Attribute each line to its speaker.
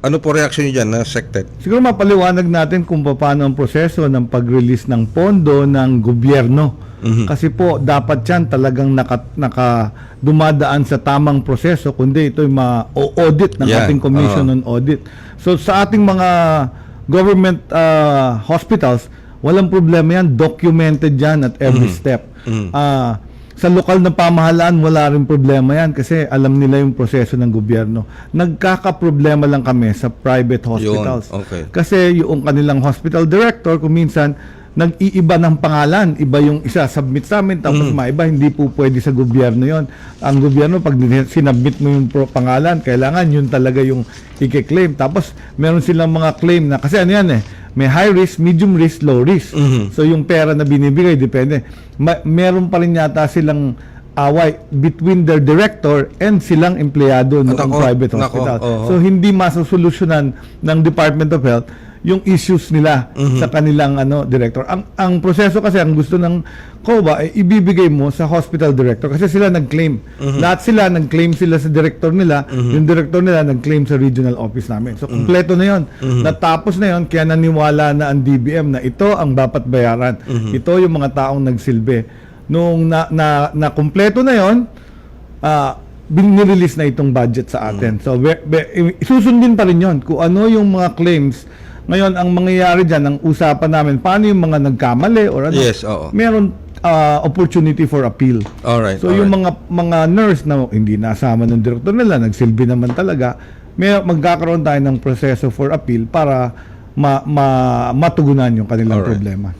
Speaker 1: Ano po reaction niyo dyan na sected?
Speaker 2: Siguro mapaliwanag natin kung paano ang proseso ng pag-release ng pondo ng gobyerno. Kasi po dapat yan talagang naka, naka dumadaan sa tamang proseso kundi ito'y ma-audit ng
Speaker 1: Yan,
Speaker 2: ating Commission
Speaker 1: oo.
Speaker 2: on Audit. So sa ating mga government uh, hospitals, walang problema yan, documented yan at every step. Ah, sa lokal na pamahalaan, wala rin problema yan kasi alam nila yung proseso ng gobyerno. Nagkakaproblema lang kami sa private hospitals.
Speaker 1: okay.
Speaker 2: Kasi yung kanilang hospital director, kung minsan, nag-iiba ng pangalan. Iba yung isa submit sa amin, tapos maiba, hindi po pwede sa gobyerno yon Ang gobyerno, pag sinabmit mo yung pangalan, kailangan yun talaga yung i-claim. Tapos, meron silang mga claim na, kasi ano yan eh, may high risk, medium risk, low risk. So, yung pera na binibigay, depende. Ma- meron pa rin yata silang away between their director and silang empleyado ng private
Speaker 1: nako,
Speaker 2: hospital.
Speaker 1: oo.
Speaker 2: So, hindi masosolusyonan ng Department of Health yung issues nila
Speaker 1: Mhm.
Speaker 2: sa kanilang ano director. Ang ang proseso kasi ang gusto ng COBA ay ibibigay mo sa hospital director kasi sila nag-claim.
Speaker 1: Mhm.
Speaker 2: Lahat sila nag-claim sila sa director nila, yung director nila nag-claim sa regional office namin. So
Speaker 1: Mhm.
Speaker 2: kumpleto na 'yon. Natapos na 'yon kaya naniwala na ang DBM na ito ang dapat bayaran.
Speaker 1: Mhm.
Speaker 2: Ito yung mga taong nagsilbi. Nung na na, na kumpleto na 'yon, ah binirelease na itong budget sa atin. So, be, be, susundin pa rin yon kung ano yung mga claims. Ngayon, ang mangyayari dyan, ang usapan namin, paano yung mga nagkamali or ano,
Speaker 1: Yes, oo.
Speaker 2: meron ah, opportunity for appeal.
Speaker 1: Alright,
Speaker 2: So, yung mga mga nurse na hindi nasama ng direktor nila, nagsilbi naman talaga, may magkakaroon tayo ng proseso for appeal para ma, ma, matugunan yung kanilang
Speaker 1: Alright.
Speaker 2: problema.